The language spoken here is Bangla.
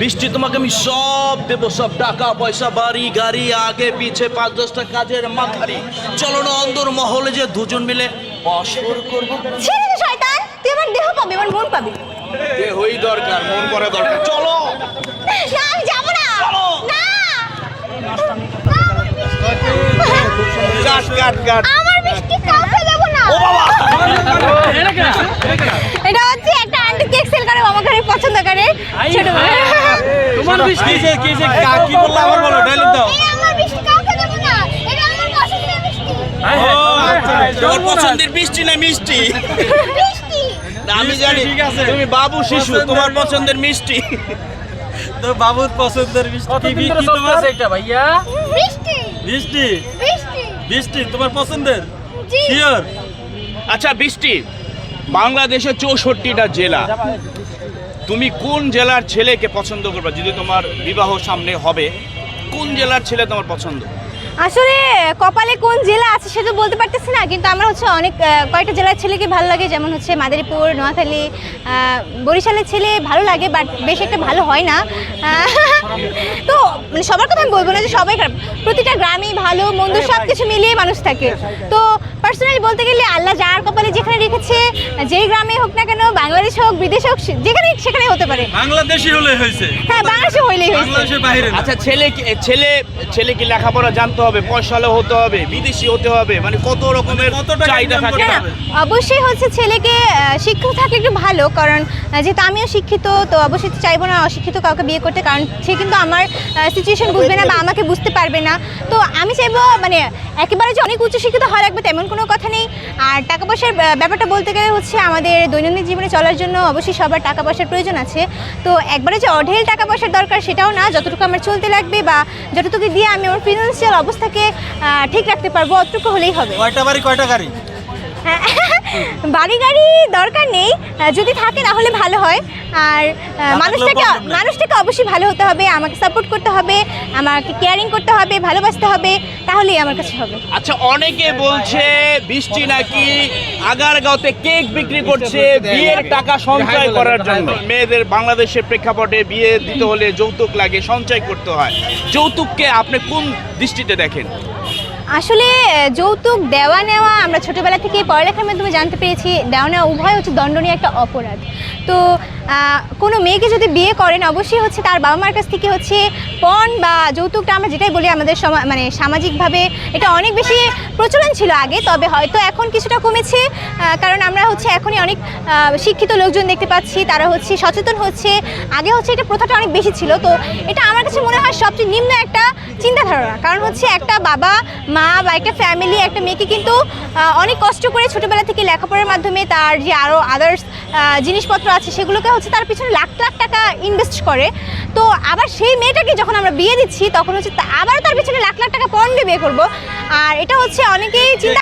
বৃষ্টি তোমাকে আমি সব দেবো সব টাকা পয়সা বাড়ি গাড়ি আগে পিছে পাঁচ দশটা কাজের মাথারি। চলো না অন্দর মহলে যে দুজন মিলে অসর করব। ছেড়ে দে শয়তান তুই আমার দেহ পাবি আমার মন পাবি। দেহই দরকার মন করা দরকার। চলো। না আমি যাব না। চলো। না। কাট কাট কাট। আমার মিষ্টি কাউকে দেবো না। ও বাবা! এটা হচ্ছে একটা আন্টি কেক সেল করে আমার ঘরে পছন্দ করে। ছোট তোমার বৃষ্টি কিসে কিসে কি বললা আবার বলো ডায়লগ দাও। এই আমার মিষ্টি কাউকে দেবো না। এটা আমার পছন্দের মিষ্টি ও আচ্ছা তোর পছন্দের বৃষ্টি না মিষ্টি? মিষ্টি আমি জানি ঠিক আছে। তুমি বাবু শিশু তোমার পছন্দের মিষ্টি। তো বাবুর পছন্দের বৃষ্টি কি কি তোমার? এটা ভাইয়া? মিষ্টি বৃষ্টি? মিষ্টি তোমার পছন্দের? জি। শিওর আচ্ছা বৃষ্টি। বাংলাদেশে চৌষট্টিটা জেলা। তুমি কোন জেলার ছেলেকে পছন্দ করবে? যদি তোমার বিবাহ সামনে হবে কোন জেলার ছেলে তোমার পছন্দ? আসলে কপালে কোন জেলা আছে সেটা বলতে পারতেছি না কিন্তু আমার হচ্ছে অনেক কয়েকটা জেলার ছেলেকে ভালো লাগে যেমন হচ্ছে মাদারীপুর নোয়াখালী বরিশালের ছেলে ভালো লাগে বাট বেশ একটা ভালো হয় না। তো মানে সবার কথা আমি বলব না যে সবাই খারাপ। প্রতিটা গ্রামেই ভালো মন্দ সব কিছু মিলিয়ে মানুষ থাকে। তো পার্সোনালি বলতে গেলে আল্লাহ যার কপালে যেখানে রেখেছে যেই গ্রামে হোক না কেন বাংলাদেশ হোক বিদেশ হোক যেখানে সেখানে হতে পারে। বাংলাদেশি হলে হয়েছে। হ্যাঁ বাংলাদেশে হইলেই হয়েছে। বাংলাদেশের বাইরে আচ্ছা ছেলে ছেলে ছেলে কি লেখাপড়া জানতে হবে? পয়সালো হতে হবে বিদেশি হতে হবে? মানে কত রকমের টাকা চাহিদা থাকে? হবে? অবশ্যই হচ্ছে ছেলেকে শিক্ষিত থাকলে একটু ভালো কারণ যেহেতু আমিও শিক্ষিত তো অবশ্যই চাইব না অশিক্ষিত কাউকে বিয়ে করতে কারণ সে কিন্তু আমার সিচুয়েশন বুঝবে না বা আমাকে বুঝতে পারবে না। তো আমি চাইব মানে একেবারে যে অনেক উচ্চশিক্ষিত হওয়া লাগবে তেমন কোনো কথা নেই। আর টাকা পয়সার ব্যাপারটা বলতে গেলে হচ্ছে আমাদের দৈনন্দিন জীবনে চলার জন্য অবশ্যই সবার টাকা পয়সার প্রয়োজন আছে। তো একবারে যে অঢেল টাকা পয়সার দরকার সেটাও না যতটুকু আমার চলতে লাগবে বা যতটুকু দিয়ে আমি আমার ফিনান্সিয়াল অবস্থাকে ঠিক রাখতে পারব অতটুকু হলেই হবে। কয়টা বাড়ি কয়টা গাড়ি? বাড়ি গাড়ি দরকার নেই। যদি থাকে তাহলে ভালো হয়। আর মানুষটাকে মানুষটাকে অবশ্যই ভালো হতে হবে আমাকে সাপোর্ট করতে হবে আমাকে কেয়ারিং করতে হবে ভালোবাসতে হবে তাহলেই আমার কাছে হবে। আচ্ছা অনেকে বলছে বৃষ্টি নাকি আগারগাঁওতে কেক বিক্রি করছে বিয়ের টাকা সঞ্চয় করার জন্য। মেয়েদের বাংলাদেশের প্রেক্ষাপটে বিয়ে দিতে হলে যৌতুক লাগে সঞ্চয় করতে হয়। যৌতুককে আপনি কোন দৃষ্টিতে দেখেন? আসলে যৌতুক, দেওয়া নেওয়া, আমরা ছোটবেলা থেকে পড়ালেখার মাধ্যমে জানতে পেরেছি, দেওয়া নেওয়া উভয় হচ্ছে দণ্ডনীয় একটা অপরাধ। তো কোনো মেয়েকে যদি বিয়ে করেন, অবশ্যই হচ্ছে তার বাবা মার কাছ থেকে হচ্ছে পণ বা যৌতুকটা আমরা যেটাই বলি আমাদের মানে সামাজিকভাবে, এটা অনেক বেশি প্রচলন ছিল আগে, তবে হয়তো এখন কিছুটা কমেছে কারণ আমরা হচ্ছে এখনই অনেক শিক্ষিত লোকজন দেখতে পাচ্ছি, তারা হচ্ছে সচেতন হচ্ছে। আগে হচ্ছে এটা প্রথাটা অনেক বেশি ছিল, তো এটা আমার কাছে মনে হয় সবচেয়ে নিম্ন একটা চিন্তাধারা। কারণ হচ্ছে একটা বাবা, মা বা একটা ফ্যামিলি একটা মেয়েকে কিন্তু অনেক কষ্ট করে ছোটোবেলা থেকে লেখাপড়ার মাধ্যমে তার যে আরও আদার্স জিনিসপত্র আছে, সেগুলোকে হচ্ছে তার পিছনে লাখ লাখ টাকা ইনভেস্ট করে। তো আবার সেই মেয়েটাকে যখন আমরা বিয়ে দিচ্ছি, তখন হচ্ছে আবার তার পিছনে লাখ লাখ টাকা পণ বিয়ে করব। আর এটা হচ্ছে অনেকেই চিন্তা